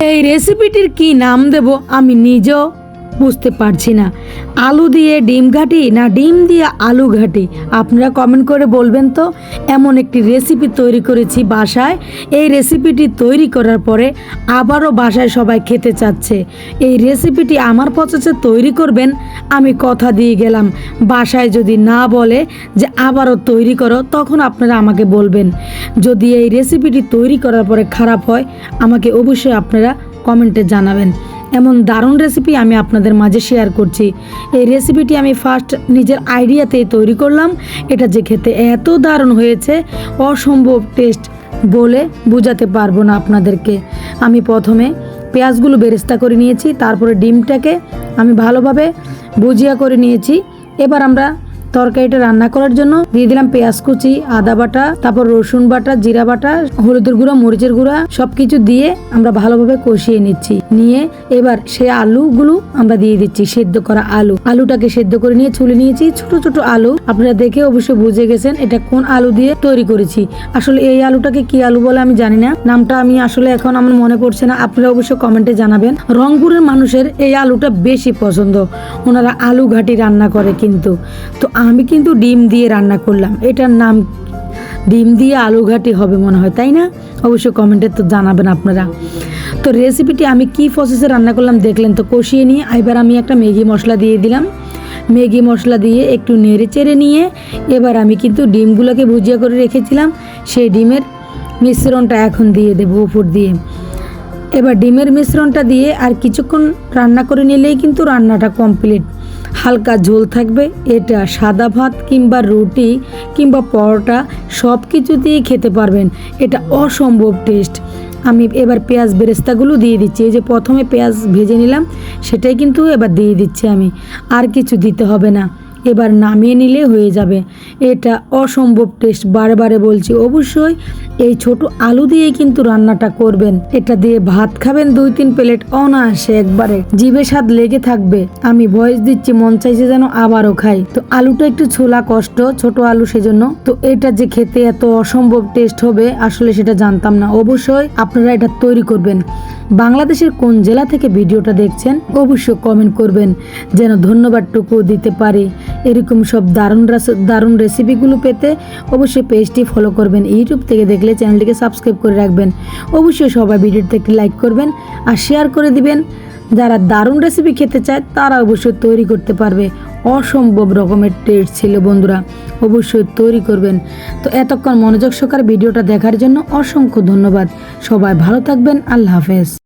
এই রেসিপিটির কি নাম দেব? আমি নিজেও বুঝতে পারছি না। আলু দিয়ে ডিম ঘাটি না ডিম দিয়ে আলু ঘাটি? আপনারা কমেন্ট করে বলবেন তো। এমন একটি রেসিপি তৈরি করেছি বাসায়। এই রেসিপিটি তৈরি করার পরে আবারও বাসায় সবাই খেতে চাচ্ছে। এই রেসিপিটি আমার পচেছে তৈরি করবেন, আমি কথা দিয়ে গেলাম। বাসায় যদি না বলে যে আবারও তৈরি করো, তখন আপনারা আমাকে বলবেন। যদি এই রেসিপিটি তৈরি করার পরে খারাপ হয়, আমাকে অবশ্যই আপনারা কমেন্টে জানাবেন। এমন দারুণ রেসিপি আমি আপনাদের মাঝে শেয়ার করছি। এই রেসিপিটি আমি ফার্স্ট নিজের আইডিয়াতেই তৈরি করলাম। এটা যে খেতে এত দারুণ হয়েছে, অসম্ভব টেস্ট বলে বোঝাতে পারব না আপনাদেরকে। আমি প্রথমে পেঁয়াজগুলো বেরেস্তা করে নিয়েছি, তারপরে ডিমটাকে আমি ভালোভাবে ভুজিয়া করে নিয়েছি। এবার আমরা তরকারিটা রান্না করার জন্য দিয়ে দিলাম পেঁয়াজ কুচি, আদা বাটা, তারপর রসুন বাটা, জিরা বাটা, হলুদের গুঁড়া, মরিচের গুঁড়া, সবকিছু দিয়ে আমরা ভালোভাবে কষিয়ে নিচ্ছি। নিয়ে এবার সে আলুগুলো আমরা দিয়ে দিচ্ছি, সেদ্ধ করা আলু। আলুটাকে সেদ্ধ করে নিয়ে ছুলে নিয়েছি ছোট ছোট আলু। আপনারা দেখে অবশ্যই বুঝে গেছেন এটা কোন আলু দিয়ে তৈরি করেছি। আসলে এই আলুটাকে কি আলু বলে আমি জানি না। নামটা আমি আসলে এখন আমার মনে পড়ছে না। আপনারা অবশ্যই কমেন্টে জানাবেন। রংপুরের মানুষের এই আলুটা বেশি পছন্দ। ওনারা আলু ঘাটি রান্না করে কিন্তু। তো আমি কিন্তু ডিম দিয়ে রান্না করলাম। এটার নাম ডিম দিয়ে আলু ঘাটি হবে মনে হয়, তাই না? অবশ্যই কমেন্টে তো জানাবেন আপনারা। তো রেসিপিটি আমি কি প্রসেসে রান্না করলাম দেখলেন তো, কষিয়ে নিয়ে এবার আমি একটা ম্যাগি মশলা দিয়ে দিলাম। ম্যাগি মশলা দিয়ে একটু নেড়ে চেড়ে নিয়ে এবার আমি কিন্তু ডিমগুলোকে ভুজিয়া করে রেখেছিলাম। সেই ডিমের মিশ্রণটা এখন দিয়ে দেবো উপর দিয়ে। এবার ডিমের মিশ্রণটা দিয়ে আর কিছুক্ষণ রান্না করে নিলেই কিন্তু রান্নাটা কমপ্লিট। হালকা ঝোল থাকবে, এটা সাদা ভাত কিংবা রুটি কিংবা পরোটা সব কিছু দিয়ে খেতে পারবেন, এটা অসম্ভব টেস্ট। আমি এবার পেঁয়াজ বেরেস্তাগুলো দিয়ে দিচ্ছি, এই যে প্রথমে পেঁয়াজ ভেজে নিলাম, সেটাই কিন্তু এবার দিয়ে দিচ্ছি আমি, আর কিছু দিতে হবে না। এবার নামিয়ে নিলে হয়ে যাবে। এটা অসম্ভব টেস্ট বারবারে বলছি। অবশ্যই এই ছোট আলু দিয়ে কিন্তু রান্নাটা করবেন। এটা দিয়ে ভাত খাবেন দুই তিন প্লেট অনায়াসে একবারে। জিভে স্বাদ লেগে থাকবে। আমি ভয়েস দিচ্ছি, মন চাইছে যেন আবারও খাই। তো আলুটা একটু ছোলা কষ্ট, ছোট আলু সেজন্য। তো এটা যে খেতে এত অসম্ভব টেস্ট হবে, আসলে সেটা জানতাম না। অবশ্যই আপনারা এটা তৈরি করবেন। বাংলাদেশের কোন জেলা থেকে ভিডিওটা দেখছেন অবশ্যই কমেন্ট করবেন। যেন ধন্যবাদটুকু দিতে পারি। এরকম সব দারুণ দারুণ রেসিপিগুলো পেতে অবশ্যই পেজটি ফলো করবেন। ইউটিউব থেকে দেখলে চ্যানেলটিকে সাবস্ক্রাইব করে রাখবেন। অবশ্যই সবাই ভিডিওতে একটি লাইক করবেন আর শেয়ার করে দিবেন। যারা দারুণ রেসিপি খেতে চায়, তারা অবশ্যই তৈরি করতে পারবে। অসম্ভব রকমের টেস্ট ছিল বন্ধুরা। অবশ্যই তৈরি করবেন। তো এতক্ষণ মনোযোগ সহকারে ভিডিওটা দেখার জন্য অসংখ্য ধন্যবাদ। সবাই ভালো থাকবেন। আল্লাহ হাফেজ।